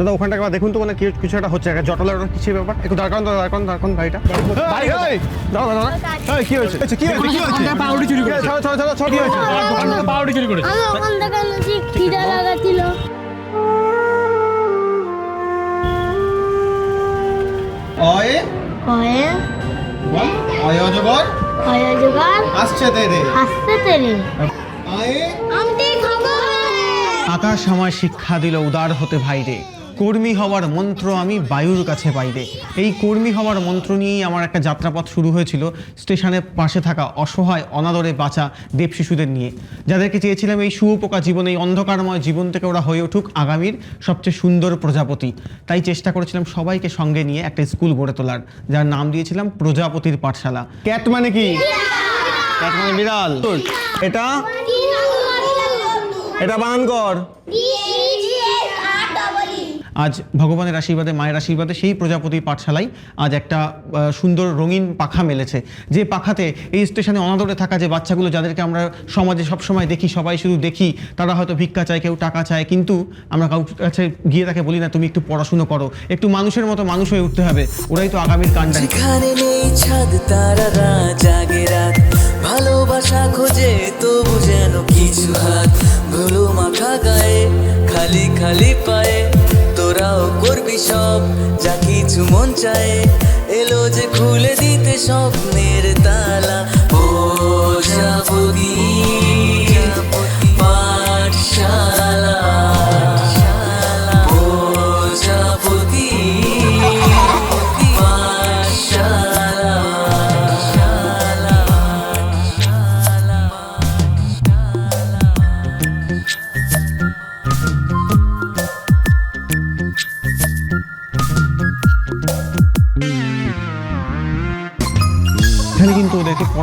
দাদা ওখানটা একবার দেখুন তো মানে কি কিছু একটা হচ্ছে একটা জটলের ওটা কিছু ব্যাপার। একটু দাঁড় করান দাঁড় করান দাঁড় করান গাড়িটা ভাই এই, দাঁড়াও দাঁড়াও। এই, কি হয়েছে? কি হয়েছে? কি হয়েছে? পাউরুটি চুরি কি হয়েছে? ছাড়ো ছাড়ো ছাড়ো ছাড়ো, কি হয়েছে পাউরুটি চুরি করেছে। আমি ওখান থেকে এনেছি খিদা লাগাছিল অয়ে? বল অয় অজগর? জোগাড় আসছে তেরে। আসতে তেরে। আয়ে আমটি খাব। আকাশ আমায় শিক্ষা দিল উদার হতে ভাইরে। কর্মী হওয়ার মন্ত্র আমি বায়ুর কাছে পাইরে এই কর্মী হওয়ার মন্ত্র নিয়েই আমার একটা যাত্রাপথ শুরু হয়েছিল স্টেশনের পাশে থাকা অসহায় অনাদরে বাঁচা দেব শিশুদের নিয়ে। যাদেরকে চেয়েছিলাম এই শুয়োপোকা জীবন এই অন্ধকারময় জীবন থেকে ওরা হয়ে উঠুক আগামীর সবচেয়ে সুন্দর প্রজাপতি। তাই চেষ্টা করেছিলাম সবাইকে সঙ্গে নিয়ে একটা স্কুল গড়ে তোলার যার নাম দিয়েছিলাম প্রজাপতির পাঠশালা। ক্যাট মানে কি? ক্যাট মানে বিড়াল। এটা? এটা বানান কর আজ ভগবানের আশীর্বাদে, মায়ের আশীর্বাদে সেই প্রজাপতি পাঠশালায় আজ একটা সুন্দর রঙিন পাখা মেলেছে। যে পাখাতে এই স্টেশনে অনাদরে থাকা যে বাচ্চাগুলো যাদেরকে আমরা সমাজে সবসময় দেখি, সবাই শুধু দেখি, তারা হয়তো ভিক্ষা চায়, কেউ টাকা চায়, কিন্তু আমরা কাউ কাছে গিয়ে তাকে বলি না, তুমি একটু পড়াশুনো করো। একটু মানুষের মতো মানুষ হয়ে উঠতে হবে, ওরাই তো আগামীর রাত ভালোবাসা খোঁজে তবু যেন কিছু হাত। গায়ে, খালি খালি পায়ে। তোরাও করবি সব যা কিছু মন চায়। এলো যে খুলে দিতে স্বপ্নের তালা। ও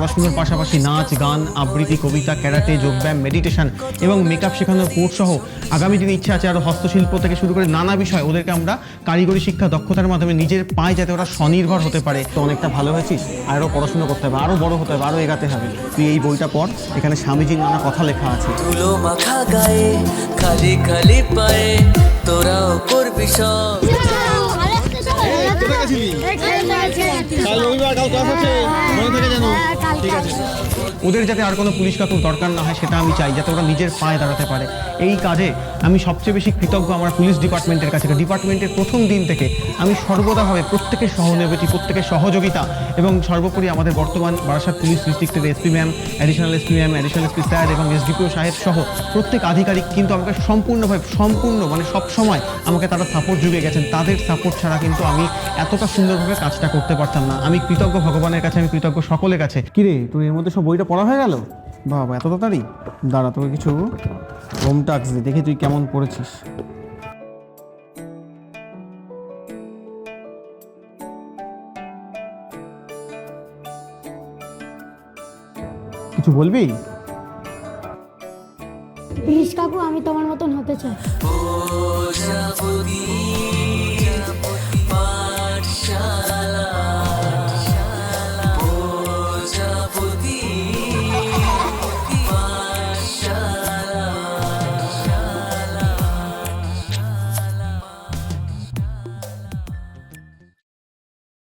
পড়াশোনার পাশাপাশি নাচ গান আবৃত্তি কবিতা ক্যারাটে যোগব্যায়াম মেডিটেশন এবং মেকআপ শেখানোর কোর্স সহ আগামী দিনে ইচ্ছা আছে আরও হস্তশিল্প থেকে শুরু করে নানা বিষয়। ওদেরকে আমরা কারিগরি শিক্ষা দক্ষতার মাধ্যমে নিজের পায়ে যাতে ওরা স্বনির্ভর হতে পারে। তো অনেকটা ভালো হয়েছিস আরও পড়াশোনা করতে হবে আরও বড় হতে হবে আরও এগাতে হবে। তুই এই বইটা পড় এখানে স্বামীজির নানা কথা লেখা আছে। ধুলো মাখা গায়ে খালি খালি পায়ে তোরাও করবি সব। কাল রবিবার কাল ক্লাস আছে। ঠিক আছে ওদের যাতে আর কোনো পুলিশ কাকুর দরকার না হয়, সেটা আমি চাই, যাতে ওরা নিজের পায়ে দাঁড়াতে পারে। এই কাজে আমি সবচেয়ে বেশি কৃতজ্ঞ আমার পুলিশ ডিপার্টমেন্টের কাছে ডিপার্টমেন্টের প্রথম দিন থেকে আমি সর্বদাভাবে প্রত্যেকের সহানুভূতি, প্রত্যেকের সহযোগিতা এবং সর্বোপরি আমাদের বর্তমান বারাসাত পুলিশ ডিস্ট্রিক্টের SP ma'am additional SP ma'am additional SP sir এবং এসডিপিও সাহেব সহ প্রত্যেক আধিকারিক কিন্তু আমাকে সম্পূর্ণভাবে, সম্পূর্ণ মানে সব সময় আমাকে তারা সাপোর্ট জুগিয়ে গেছেন। তাদের সাপোর্ট ছাড়া কিন্তু আমি এতটা সুন্দরভাবে কাজটা করতে পারতাম না। আমি কৃতজ্ঞ ভগবানের কাছে, আমি কৃতজ্ঞ সকলের কাছে। কিরে, তুই এর মধ্যে সব বইটা পড়া হয়ে গেল? বাবা এত তাড়াতাড়ি? দাঁড়া তোকে কিছু হোম টাক্স দে দেখি তুই কেমন পড়েছিস। কিছু বলবি? প্লিজ কাকু আমি তোমার মতন হতে চাই।